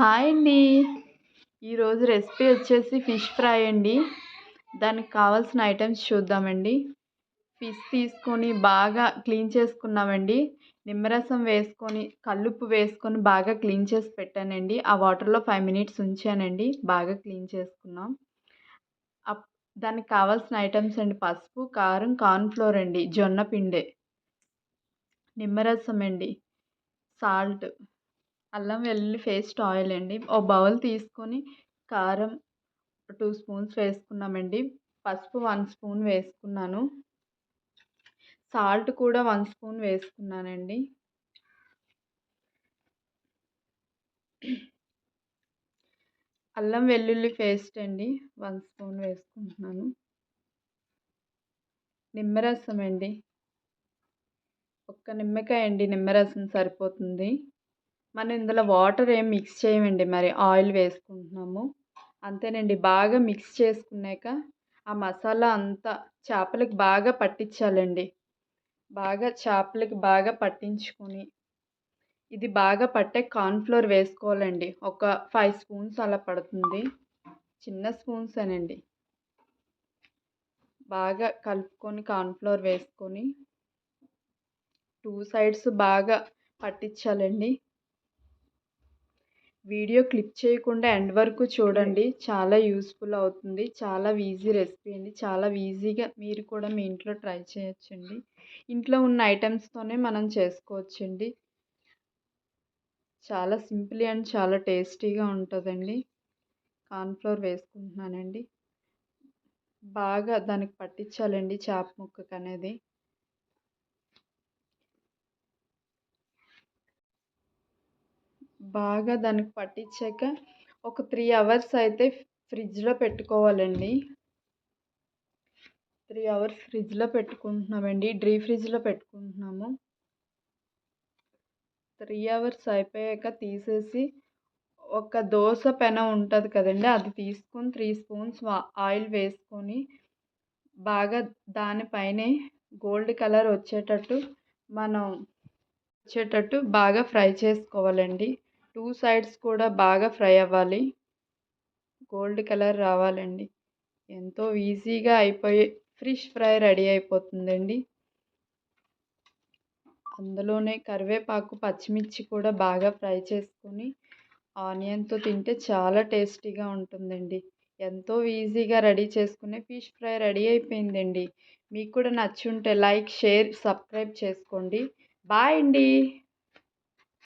Hi అండి. ఈరోజు recipe వచ్చేసి ఫిష్ ఫ్రై అండి. దానికి కావాల్సిన ఐటమ్స్ చూద్దామండి. ఫిష్ తీసుకొని బాగా క్లీన్ చేసుకున్నామండి. నిమ్మరసం వేసుకొని కల్లుప్పు వేసుకొని బాగా క్లీన్ చేసి పెట్టానండి. ఆ వాటర్లో ఫైవ్ మినిట్స్ ఉంచానండి. బాగా క్లీన్ చేసుకున్నాం. అప్ దానికి కావాల్సిన ఐటమ్స్ అండి పసుపు కారం కార్న్ఫ్లోర్ అండి. జొన్న పిండే. నిమ్మరసం అండి. సాల్ట్. అల్లం వెల్లుల్లి పేస్ట్ ఆయిల్ అండి. ఓ బౌల్ తీసుకొని కారం టూ స్పూన్స్ వేసుకున్నామండి. పసుపు వన్ స్పూన్ వేసుకున్నాను. సాల్ట్ కూడా వన్ స్పూన్ వేసుకున్నానండి. అల్లం వెల్లుల్లి పేస్ట్ అండి. వన్ స్పూన్ వేసుకుంటున్నాను. నిమ్మరసం అండి. ఒక్క నిమ్మకాయ అండి. నిమ్మరసం సరిపోతుంది. మనం ఇందులో వాటర్ ఏం మిక్స్ చేయమండి. మరి ఆయిల్ వేసుకుంటున్నాము. అంతేనండి. బాగా మిక్స్ చేసుకున్నాక ఆ మసాలా అంతా చేపలకి బాగా పట్టించాలండి. బాగా చేపలకి బాగా పట్టించుకొని ఇది బాగా పట్టే కార్న్ఫ్లోర్ వేసుకోవాలండి. ఒక ఫైవ్ స్పూన్స్ అలా పడుతుంది. చిన్న స్పూన్స్ అనండి. బాగా కలుపుకొని కార్న్ఫ్లోర్ వేసుకొని టూ సైడ్స్ బాగా పట్టించాలండి. వీడియో క్లిప్ చేయకుండా ఎండ్ వరకు చూడండి. చాలా యూస్ఫుల్ అవుతుంది. చాలా ఈజీ రెసిపీ అండి. చాలా ఈజీగా మీరు కూడా మీ ఇంట్లో ట్రై చేయొచ్చండి. ఇంట్లో ఉన్న ఐటమ్స్తోనే మనం చేసుకోవచ్చండి. చాలా సింపుల్ అండ్ చాలా టేస్టీగా ఉంటుందండి. కార్న్ఫ్లోర్ వేసుకుంటున్నానండి. బాగా దానికి పట్టించాలండి చేప ముక్కకు అనేది బాగా దానికి పట్టించాక ఒక త్రీ అవర్స్ అయితే ఫ్రిడ్జ్లో పెట్టుకోవాలండి. త్రీ అవర్స్ ఫ్రిడ్జ్లో పెట్టుకుంటున్నామండి. డ్రీ ఫ్రిడ్జ్లో పెట్టుకుంటున్నాము. త్రీ అవర్స్ అయిపోయాక తీసేసి ఒక దోశ పెన ఉంటుంది కదండి అది తీసుకొని త్రీ స్పూన్స్ ఆయిల్ వేసుకొని బాగా దానిపైనే గోల్డ్ కలర్ వచ్చేటట్టు మనం వచ్చేటట్టు బాగా ఫ్రై చేసుకోవాలండి. టూ సైడ్స్ కూడా బాగా ఫ్రై అవ్వాలి. గోల్డ్ కలర్ రావాలండి. ఎంతో ఈజీగా అయిపోయి ఫిష్ ఫ్రై రెడీ అయిపోతుందండి. అందులోనే కరివేపాకు పచ్చిమిర్చి కూడా బాగా ఫ్రై చేసుకొని ఆనియన్తో తింటే చాలా టేస్టీగా ఉంటుందండి. ఎంతో ఈజీగా రెడీ చేసుకునే ఫిష్ ఫ్రై రెడీ అయిపోయిందండి. మీకు కూడా నచ్చి ఉంటే లైక్ షేర్ సబ్స్క్రైబ్ చేసుకోండి. బాయ్ అండి.